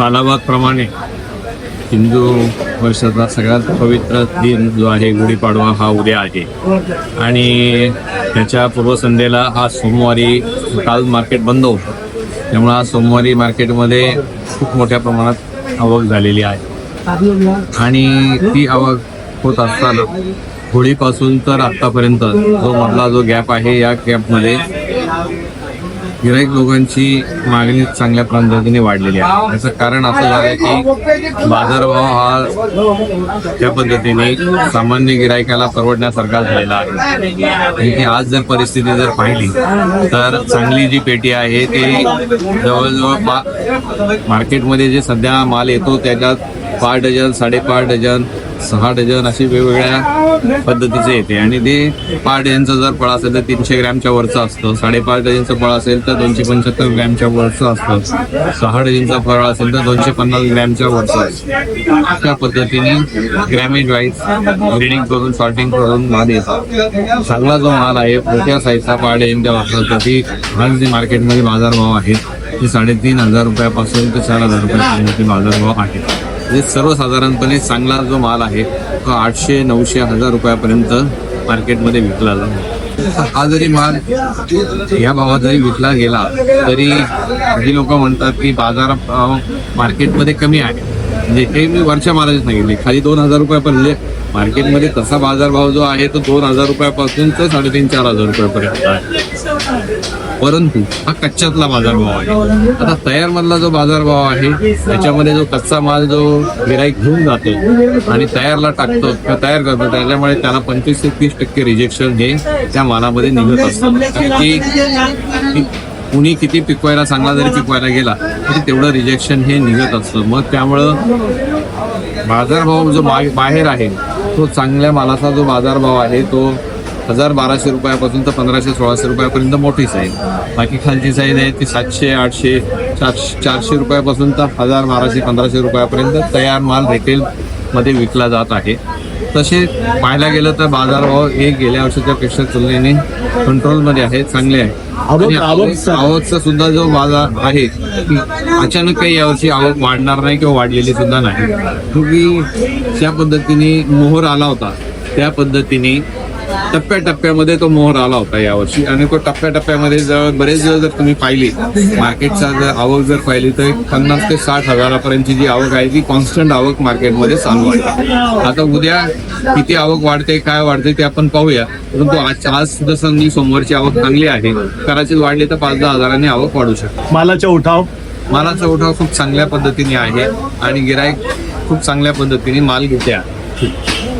सालाबादप्रमाणे हिंदू वर्षाचा सगळ्यात पवित्र दिन जो आहे गुढीपाडवा हा उद्या आहे. आणि त्याच्या पूर्वसंध्येला हा सोमवारी काल मार्केट बंद होतं. त्यामुळे आज सोमवारी मार्केटमध्ये खूप मोठ्या प्रमाणात आवक झालेली आहे. आणि ती आवक होत असताना होळीपासून तर आत्तापर्यंत जो मधला जो गॅप आहे या गॅपमध्ये गिराईक लोकांची मागणी चांगल्या पद्धतीने वाढलेली आहे. याचं कारण असं झालंय की बाजारभाव हा त्या पद्धतीने सामान्य गिरायकाला परवडण्यासारखा झालेला आहे. आज जर परिस्थिती जर पाहिली तर चांगली जी पेटी आहे ती जवळजवळ मार्केटमध्ये जे सध्या माल येतो त्याच्यात पाच डझन साडेपाच डझन सहा डझन अशी वेगवेगळ्या पद्धतीचे येते. आणि ते पाच डझनचं जर फळ असेल तर तीनशे ग्रॅमच्या वरचं असतं. साडेपाच डझनचं फळ असेल तर दोनशे पंच्याहत्तर ग्रॅमच्या वरचं असतं. सहा डझनचं फळ असेल तर दोनशे पन्नास ग्रॅमच्या वरचं असतं. अशा पद्धतीने ग्रॅमेज वाईज ग्रेडिंग करून सॉर्टिंग करून माल येतात चांगला जो माल आहे मोठ्या साईजचा पाच डझनच्या वापरतात ती आज जे मार्केटमध्ये बाजारभाव आहे ते साडेतीन हजार रुपयापासून ते चार हजार रुपयापर्यंत बाजारभाव आहे म्हणजे सर्वसाधारणपणे चांगला जो माल आहे तो आठशे नऊशे हजार रुपयापर्यंत मार्केटमध्ये विकला जातो हा जरी माल या भावात जरी विकला गेला तरी काही लोक म्हणतात की बाजार मार्केटमध्ये कमी आहे. म्हणजे हे मी वरच्या मालाचे सांगितले खाली दोन हजार रुपयापर्यंत म्हणजे मार्केटमध्ये तसा बाजारभाव जो आहे तो दोन हजार रुपयापासून तर साडेतीन चार हजार रुपयापर्यंत आहे. परंतु हा कच्च्यातला बाजारभाव आहे. आता तयार मधला जो बाजारभाव आहे त्याच्यामध्ये जो कच्चा माल जो गिराईक घेऊन जातो आणि तयारला टाकतो किंवा तयार करतो त्याच्यामुळे त्याला पंचवीस ते तीस टक्के रिजेक्शन हे त्या मालामध्ये निघत असतं. कुणी किती पिकवायला चांगला जरी पिकवायला गेला तरी तेवढं रिजेक्शन हे निघत असतं. मग त्यामुळं बाजारभाव जो बाहेर आहे तो चांगल्या मालाचा जो बाजारभाव आहे तो हजार बाराशे रुपयापासून तर पंधराशे सोळाशे रुपयापर्यंत मोठी साईज बाकी खालची साईज आहे ती सातशे आठशे चारशे चारशे रुपयापासून तर हजार बाराशे पंधराशे रुपयापर्यंत तयार माल रिटेल मध्ये विकला जात आहे. तसे पाहायला गेलं तर बाजारभाव हे गेल्या वर्षाच्या पेक्षा तुलनेने कंट्रोलमध्ये आहे चांगले आहे आवकचा सुद्धा जो बाजार आहे अचानक काही यावर्षी आवक वाढणार नाही किंवा वाढलेली सुद्धा नाही. तुम्ही ज्या पद्धतीने मोहर आला होता त्या पद्धतीने टप्प्याटप्प्यामध्ये तो मोहर आला होता यावर्षी. आणि तो टप्प्याटप्प्यामध्ये जर बरेच दिवस जर तुम्ही पाहिली मार्केटचा जर आवक जर पाहिली तर पन्नास ते साठ हजारापर्यंतची जी आवक आहे ती कॉन्स्टंट आवक मार्केटमध्ये चालू आहे. आता उद्या किती आवक वाढते काय वाढते ते आपण पाहूया. परंतु आज आज जसं मी सोमवारची आवक चांगली आहे. कदाचित वाढली तर पाच दहा हजारांनी आवक वाढू शकते. मालाचा उठाव? मालाचा उठाव खूप चांगल्या पद्धतीने आहे. आणि गिराईक खूप चांगल्या पद्धतीने माल घेते. आहे